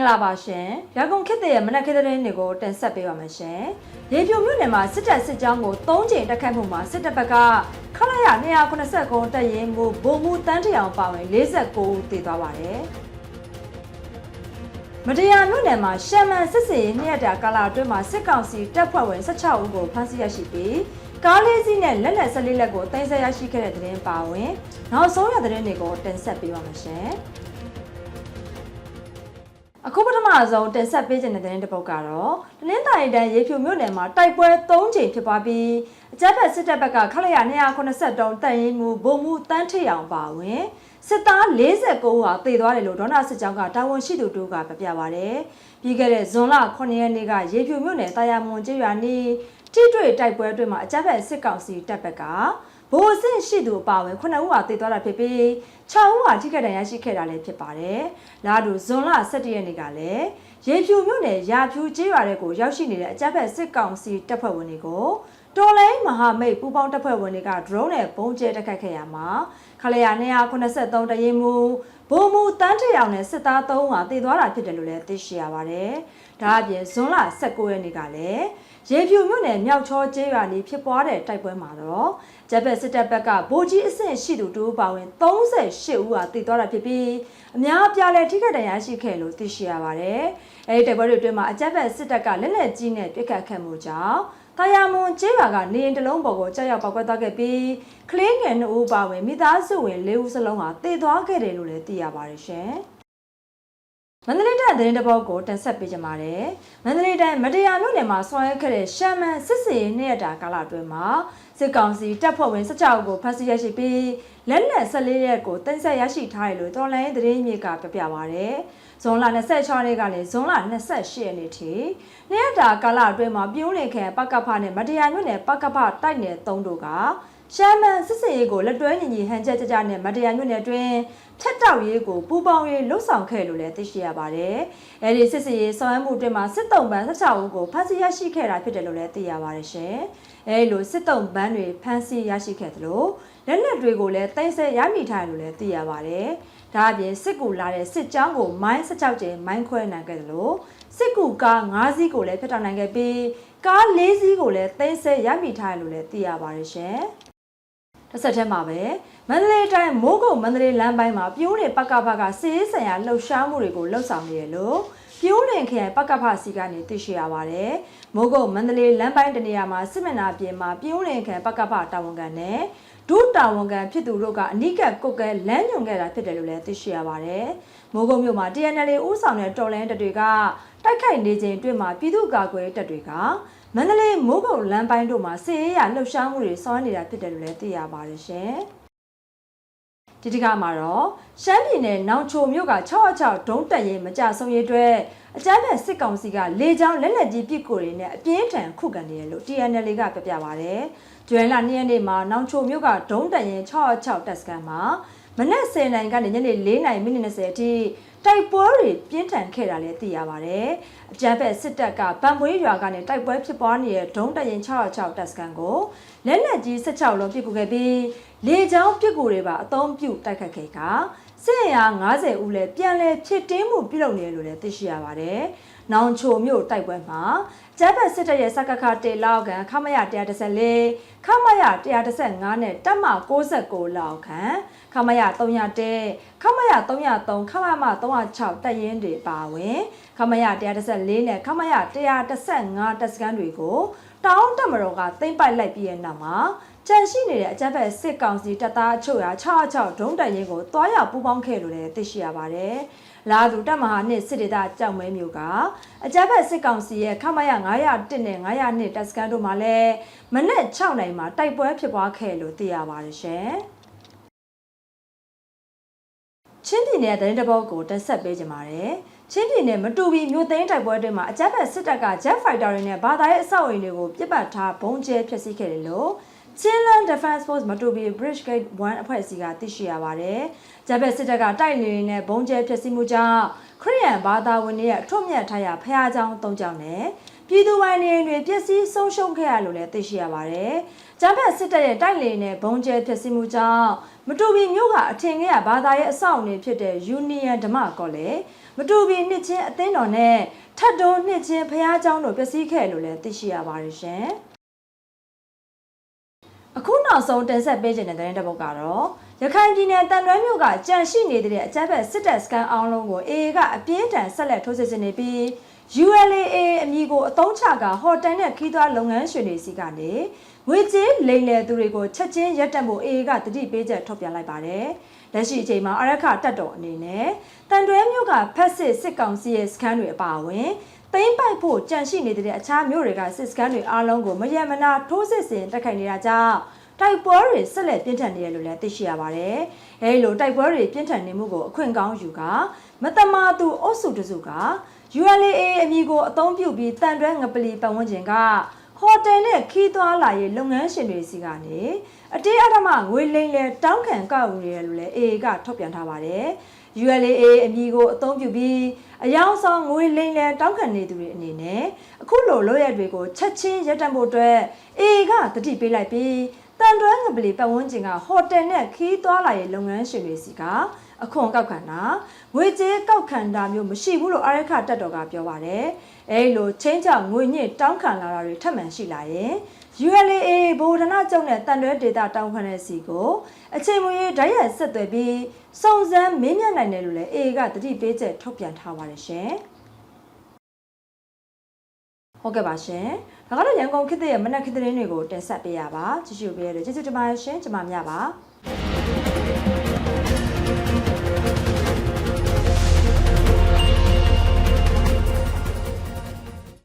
င်္ဂလာပါရှင်။ရကုန်ခေတ်ရဲ့မနက်ခေတ်သတင်းတွေကိုတင်ဆက်ပေးပါမယ်ရှင်။ရေပြိုမြို့နယ်မှာစစ်တပ်စစ်ကြောင်းကို၃ချိန်တက်ခတ်မှုမှာစစ်တပ်ဘက်ကခလာရ289တပ်ရင်းမှုဗိုလ်မှူးတန်းတရောင်ပါဝင်49ဦးသေသွားပါတယ်။မတရားမြို့နယ်မှာရှမ်းမန်စစ်စေးနှစ်ရက်တာကာလအတွင်းမှာစစ်ကောင်စီတပ်ဖွဲ့ဝင်16ဦးကိုဖမ်းဆီးရရှိပြီးကားလေးစီးနဲ့လက်လက်14လက်ကိုတင်ဆက်ရရှိခဲ့တဲ့တဲ့တင်ပါဝင်နောက်ဆုံးရတဲ့တဲ့တွေကိုတင်ဆက်ပေးပါမယ်ရှင်။ အခုပထမဆုံးတင်ဆက်ပေးခြင်းတဲ့တဲ့တစ်ပုဒ်ကတော့တနင်္သာရီတိုင်းရေဖြူမြို့နယ်မှာတိုက်ပွဲ၃ချိန်ဖြစ်ပွားပြီးအကြမ်းဖက်စစ်တပ်ဘက်ကခလရ283တပ်ရင်းမှုဗိုလ်မှူးတန်းထရောင်ပါဝင်စစ်သား49ဦးဟာတေသွားတယ်လို့ဒေါနာစစ်ကြောင်းကတာဝန်ရှိသူတို့ကပြပြပါဗျ။ပြီးခဲ့တဲ့ဇွန်လ9ရက်နေ့ကရေဖြူမြို့နယ်တာယာမွန်ကျေးရွာနီးတိတွေ့တိုက်ပွဲအတွင်းမှာအကြမ်းဖက်စစ်ကောင်စီတပ်ဘက်က ဗိုလ်အဆင့်ရှိသူအပါအဝင်9ဦးဟာတေသွားတာဖြစ်ပြီး6ဦးဟာထိခိုက်ဒဏ်ရာရှိခဲ့တာလည်းဖြစ်ပါတယ်။လာတူဇွန်လ17ရက်နေ့ကလည်းရေဖြူမြို့နယ်ရာဖြူကျေးရွာတွေကိုရောက်ရှိနေတဲ့အကြမ်းဖက်စစ်ကောင်စီတပ်ဖွဲ့ဝင်တွေကို တော်လိုင်းမဟာမိတ်ပူးပေါင်းတပ်ဖွဲ့ဝင်တွေက drone နဲ့ပုံကျဲတိုက်ခိုက်ခဲ့ရမှာခလရ283တရင်မူဘုံမူတန်းထရောင်နဲ့စစ်သား3ဦးဟာတည်သွားတာဖြစ်တယ်လို့လည်းသိရှိရပါတယ်။ဒါအပြင်ဇွန်လ19ရက်နေ့ကလည်းရေဖြူမြို့နယ်မြောက်ချောကျေးရွာနီးဖြစ်ပွားတဲ့တိုက်ပွဲမှာတော့ဂျပက်စစ်တပ်ဘက်ကဗိုလ်ကြီးအဆင့်ရှိသူတူပါဝင်38ဦးဟာတည်သွားတာဖြစ်ပြီးအများအပြားလည်းထိခိုက်ဒဏ်ရာရှိခဲ့လို့သိရှိရပါတယ်။အဲဒီတိုက်ပွဲတွေအတွင်းမှာအကြက်ဘက်စစ်တပ်ကလက်လက်ကြီးနဲ့ပစ်ခတ်ခဲ့မှုကြောင့် တာယာမွန်ကျေးရွာကနေရင်တလုံးပေါ်ကိုကြောက်ရောက်ပောက်ကွက်သွားခဲ့ပြီးကလေးငယ်2ဦးပါဝင်မိသားစုဝင်4ဦးစလုံးဟာတည်သွားခဲ့တယ်လို့လည်းသိရပါတယ်ရှင်။မန္တလေးတိုင်းသတင်းတစ်ပုဒ်ကိုတင်ဆက်ပေးကြပါမယ်။မန္တလေးတိုင်းမတရားမြို့နယ်မှာဆောင်ရွက်ခဲ့တဲ့ရှမ်းမန်စစ်စေးနှစ်ရက်တာကာလအတွင်းမှာစစ်ကောင်စီတပ်ဖွဲ့ဝင်16ဦးကိုဖမ်းဆီးရရှိပြီးလက်နက်14ရက်ကိုတင်ဆက်ရရှိထားတယ်လို့တော်လိုင်းသတင်းမြေကပြပြပါဗျ။ ဇွန်လ26ရက်ကနေဇွန်လ28ရက်နေ့ထိနှစ်ရက်တာကာလအတွင်းမှာပြိုးနေခံပကဖနဲ့မတရားမြို့နယ်ပကဖတိုက်နယ်3တို့ကရှမ်းမန်စစ်စေးကိုလက်တွဲညီညီဟန်ချက်ကြကြနဲ့မတရားမြို့နယ်အတွင်းဖြတ်တောက်ရေးကိုပူပေါင်းရေးလှုပ်ဆောင်ခဲ့လို့လည်းသိရှိရပါတယ်။အဲဒီစစ်စေးဆောင်ရွက်မှုအတွင်းမှာစစ်တုံးပန်း16ဦးကိုဖမ်းဆီးရရှိခဲ့တာဖြစ်တယ်လို့လည်းသိရပါတယ်ရှင်။အဲဒီလိုစစ်တုံးပန်းတွေဖမ်းဆီးရရှိခဲ့သလိုလက်နက်တွေကိုလည်းတင်ဆက်ရမိထားတယ်လို့လည်းသိရပါတယ်။ ဒါအပြင်စစ်ကူလာတဲ့စစ်ကြောင်းကိုမိုင်း16ကျင်းမိုင်းခွဲနိုင်ခဲ့သလိုစစ်ကူကား9စီးကိုလည်းဖျက်တောက်နိုင်ခဲ့ပြီးကား4စီးကိုလည်းတင်ဆက်ရမိထားတယ်လို့လည်းသိရပါတယ်ရှင်။တစ်ဆက်တည်းမှာပဲမန္တလေးတိုင်းမိုးကုတ်မန္တလေးလမ်းပိုင်းမှာပြိုးနေပကပကစီးရေးဆိုင်ရာလှုပ်ရှားမှုတွေကိုလှုပ်ဆောင်နေရလို့ပြိုးလင်ခရိုင်ပကဖစီကနေသိရှိရပါတယ်။မိုးကုတ်မန္တလေးလမ်းပိုင်းတနေရာမှာစစ်မနာပြင်မှာပြိုးလင်ခရိုင်ပကဖတာဝန်ခံနဲ့ ဒုတာဝန်ခံဖြစ်သူတို့ကအနိကကုတ်ကဲလမ်းညွန်ခဲ့တာဖြစ်တယ်လို့လည်းသိရှိရပါတယ်။မိုးကုတ်မြို့မှာ TNL ဦးဆောင်တဲ့တော်လန်တပ်တွေကတိုက်ခိုက်နေချိန်အတွင်းမှာပြည်သူ့ကာကွယ်တပ်တွေကမန္တလေးမိုးကုတ်လမ်းပိုင်းတို့မှာစစ်ရေးရလှုပ်ရှားမှုတွေဆောင်ရွက်နေတာဖြစ်တယ်လို့လည်းသိရပါတယ်ရှင်။ ဒီတစ်ခါမှာတော့ရှမ်းပြည်နယ်နောင်ချိုမြို့က606ဒုံးတက်ရင်မကြဆုံးရေးအတွက်အကြမ်းဖက်စစ်ကောင်စီကလေကြောင်းလက်လက်ကြီးပစ်ကိုတွေနဲ့အပြင်းထန်ခုခံနေတယ်လို့ TNL ကပြပြပါဗျ။ကျွဲလ2ရက်နေ့မှာနောင်ချိုမြို့ကဒုံးတက်ရင်606တက်စကန်မှာမနက်10:00နာရီကနေညနေ4:00မိနစ်20အထိတိုက်ပွဲတွေပြင်းထန်ခဲ့တာလည်းသိရပါတယ်။အကြမ်းဖက်စစ်တပ်ကဗန်ပွေးရွာကနေတိုက်ပွဲဖြစ်ပွားနေတဲ့ဒုံးတရင်606တပ်စကန်ကိုလက်နက်ကြီး16လုံးပစ်ကူခဲ့ပြီး လေကြောင်းပစ်ကူတွေပါအသုံးပြုတိုက်ခတ်ခဲ့ကစစ်ရာ90ဦးလည်းပြန်လည်ဖြစ်တင်းမှုပြုလုပ်နေတယ်လို့လည်းသိရှိရပါတယ်။နောင်ချိုမြို့တိုက်ပွဲမှာကျန်းဖက်စစ်တပ်ရဲ့စကခတေလောက်ကန်ခမရ114ခမရ115နဲ့တပ်မ69လောက်ခံခမရ301ခမရ303ခမမ306တပ်ရင်းတွေပါဝင်ခမရ114နဲ့ခမရ115တပ်စခန်းတွေကိုတောင်းတမတော်ကသိမ့်ပိုက်လိုက်ပြီးတဲ့နောက်မှာ ကြန့်ရှိနေတဲ့အကြမ်းဖက်စစ်ကောင်စီတပ်သားအချို့ရာ66ဒုံးတရင်ကိုတွားရောက်ပူးပေါင်းခဲ့လို့လည်းသိရှိရပါတယ်။လာသူတပ်မဟာနှစ်စစ်ဒေသကြောက်မဲမျိုးကအကြမ်းဖက်စစ်ကောင်စီရဲ့ခမရ901နဲ့902တပ်စခန်းတို့မှာလည်းမနေ့6နိုင်မှာတိုက်ပွဲဖြစ်ပွားခဲ့လို့သိရပါတယ်ရှင်။ချင်းပြည်နယ်သတင်းတပုတ်ကိုတက်ဆက်ပေးကြပါမယ်။ချင်းပြည်နယ်မတူပီမြို့သိမ်းတိုက်ပွဲအတွင်းမှာအကြမ်းဖက်စစ်တပ်က Jet Fighter တွေနဲ့ဘာသာရေးအဆောက်အအုံတွေကိုပြစ်ပတ်ထားဘုံကျဲဖျက်ဆီးခဲ့တယ်လို့ Chinland Defense Force မတူပီ Bridge Gate 1အဖွဲ့အစည်းကသိရှိရပါတယ်။ဂျပန်စစ်တပ်ကတိုက်လေရင်နဲ့ဘုံကျဲဖျက်ဆီးမှုကြောင့်ခရီးရန်ဘာသာဝင်တွေရဲ့ထွတ်မြတ်ထားရဖျားကြောင်၃ကြောင်နဲ့ပြည်သူပိုင်နေတွေပျက်စီးဆုံးရှုံးခဲ့ရလို့လည်းသိရှိရပါတယ်။ဂျပန်စစ်တပ်ရဲ့တိုက်လေနဲ့ဘုံကျဲဖျက်ဆီးမှုကြောင့်မတူပီမြို့ကအထင်ကြီးရဘာသာရဲ့အဆောက်အဦဖြစ်တဲ့ Union ဓမ္မကောလေမတူပီနှစ်ချင်းအသင်းတော်နဲ့ထတ်တော်နှစ်ချင်းဖျားကြောင်တို့ပျက်စီးခဲ့လို့လည်းသိရှိရပါတယ်ရှင်။ အခုနောက်ဆုံးတင်ဆက်ပေးခြင်းတဲ့သတင်းတစ်ပုဒ်ကတော့ရခိုင်ပြည်နယ်တန်တွဲမြို့ကကြန့်ရှိနေတဲ့အကြမ်းဖက်စစ်တပ်စကန်အောင်လုံးကို AA ကအပြင်းထန်ဆက်လက်ထိုးစစ်ဆင်နေပြီး ULA အမည်ကိုအသုံးချကဟော်တယ်နဲ့ခီးသွွားလုပ်ငန်းရှင်တွေစီကနေငွေကြေးလိမ်လည်သူတွေကိုချက်ချင်းရပ်တန့်ဖို့ AA ကတတိပေးချက်ထုတ်ပြန်လိုက်ပါတယ်။လက်ရှိအချိန်မှာအရခတက်တော်အနေနဲ့တန်တွဲမြို့ကဖက်စစ်စစ်ကောင်စီရဲ့စခန်းတွေအပါအဝင် သိမ့်ပိုက်ဖို့ကြန့်ရှိနေတဲ့အခြားမြို့တွေကစစ်စခန်းတွေအားလုံးကိုမရမနာထိုးစစ်ဆင်တိုက်ခိုက်နေတာကြောင့်တိုက်ပွဲတွေဆက်လက်ပြင်းထန်နေရလို့လည်းသိရှိရပါတယ်။အဲဒီလိုတိုက်ပွဲတွေပြင်းထန်နေမှုကိုအခွင့်ကောင်းယူကမတမာသူအုပ်စုတစုက ULA အမည်ကိုအသုံးပြုပြီးတန်တွဲငပလီပတ်ဝန်းကျင်က ဟိုတယ်နဲ့ခီးသွွားလာရေးလုပ်ငန်းရှင်တွေစီကနေအတေးအဓမ္မငွေလိမ်လဲတောင်းခံကောက်ယူရတယ်လို့လည်း AA ကထုတ်ပြန်ထားပါတယ်။ ULA အမည်ကိုအသုံးပြုပြီးအယောင်ဆောင်ငွေလိမ်လဲတောင်းခံနေသူတွေအနေနဲ့အခုလိုလုပ်ရက်တွေကိုချက်ချင်းရပ်တန့်ဖို့အတွက် AA ကတတိပေးလိုက်ပြီးတန်တွဲငပလီပတ်ဝန်းကျင်ကဟိုတယ်နဲ့ခီးသွွားလာရေးလုပ်ငန်းရှင်တွေစီက အခွန်ကောက်ခံတာငွေကြေးကောက်ခံတာမျိုးမရှိဘူးလို့အရခတက်တော်ကပြောပါတယ်။အဲဒီလိုချင်းချောင်ငွေညစ်တောင်းခံလာတာတွေထပ်မံရှိလာရင် ULA ဗိုလ်ဒနာကျုံနဲ့တန်တွဲဒေတာတောင်းခံတဲ့စီကိုအချိန်မရွေးဓာတ်ရိုက်ဆက်သွယ်ပြီးစုံစမ်းမင်းမြတ်နိုင်တယ်လို့လည်း AA ကတတိပေးချက်ထုတ်ပြန်ထားပါတယ်ရှင်။ဟုတ်ကဲ့ပါရှင်။ဒါကတော့ရန်ကုန်ခေတ်ရဲ့မနက်ခေတ်သတင်းတွေကိုတင်ဆက်ပေးရပါ။ကြည့်ရှုပေးရတဲ့ကျေးဇူးတင်ပါတယ်ရှင်။ကျွန်မမြပါ။